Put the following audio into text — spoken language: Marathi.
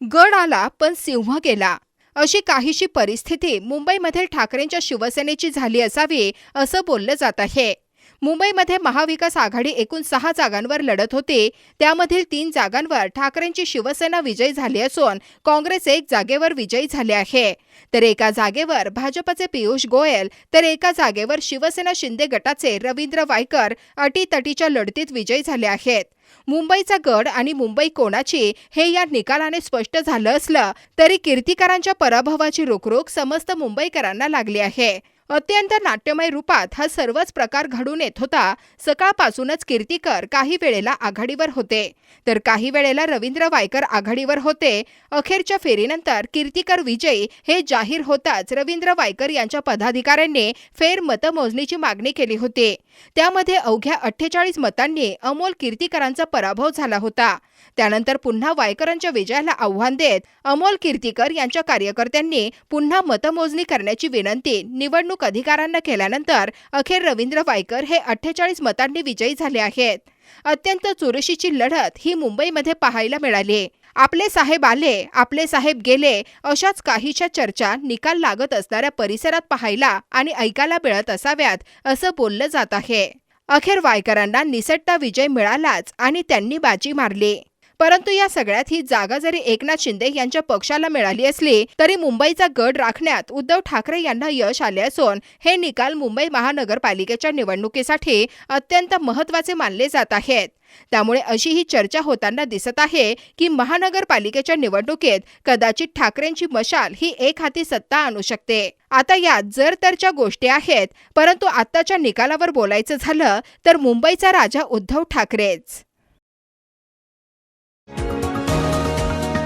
गड आला पण सिंह गेला. अशी काहीशी परिस्थिती मुंबईमध्ये ठाकरेंच्या शिवसेनेची झाली असावी असं बोललं जात आहे. मुंबईमध्ये महाविकास आघाडी एकूण सहा जागांवर लढत होती. त्यामधील तीन जागांवर ठाकरेंची शिवसेना विजयी झाली असून काँग्रेस एक जागेवर विजयी झाले आहे. तर एका जागेवर भाजपचे पियुष गोयल तर एका जागेवर शिवसेना शिंदे गटाचे रवींद्र वायकर अटीतटीच्या लढतीत विजयी झाले आहेत. मुंबईचा गड आणि मुंबई कोणाची हे या निकालाने स्पष्ट झालं असलं तरी कीर्तिकरांच्या पराभवाची रुखरुख समस्त मुंबईकरांना लागली आहे. अत्यंत नाट्यमय रूपात हा सर्वच प्रकार घडून येत होता. सकाळपासूनच कीर्तीकर काही वेळेला आघाडीवर होते. तर काही वेळेला रवींद्र वायकर आघाडीवर होते. अखेरच्या फेरीनंतर कीर्तिकर विजयी हे जाहीर होताच रवींद्र वायकर यांच्या पदाधिकाऱ्यांनी फेर मतमोजणीची मागणी केली होती. त्यामध्ये अवघ्या अठ्ठेचाळीस मतांनी अमोल कीर्तिकरांचा पराभव झाला होता. त्यानंतर पुन्हा वायकरांच्या विजयाला आव्हान देत अमोल कीर्तिकर यांच्या कार्यकर्त्यांनी पुन्हा मतमोजणी करण्याची विनंती निवडणूक अधिकाऱ्यांना केल्यानंतर अखेर रवींद्र वायकर हे अठ्ठेचाळीस मतांनी विजयी झाले आहेत. अत्यंत चुरशीची लढत ही मुंबईमध्ये पाहायला मिळाली. आपले साहेब आले आपले साहेब गेले अशाच काहीशा चर्चा निकाल लागत असणाऱ्या परिसरात पाहायला आणि ऐकायला मिळत असाव्यात असं बोललं जात आहे. अखेर वायकरांना निसटता विजय मिळालाच आणि त्यांनी बाजी मारली. परंतु या सगळ्यात ही जागा जरी एकनाथ शिंदे यांच्या पक्षाला मिळाली असली तरी मुंबईचा गड राखण्यात उद्धव ठाकरे यांना यश आले असून हे निकाल मुंबई महानगरपालिकेच्या निवडणुकीसाठी अत्यंत महत्त्वाचे मानले जात आहेत. त्यामुळे अशी ही चर्चा होताना दिसत आहे की महानगरपालिकेच्या निवडणुकीत कदाचित ठाकरेंची मशाल ही एक हाती सत्ता आणू शकते. आता यात जर तरच्या गोष्टी आहेत परंतु आत्ताच्या निकालावर बोलायचं झालं तर मुंबईचा राजा उद्धव ठाकरेच.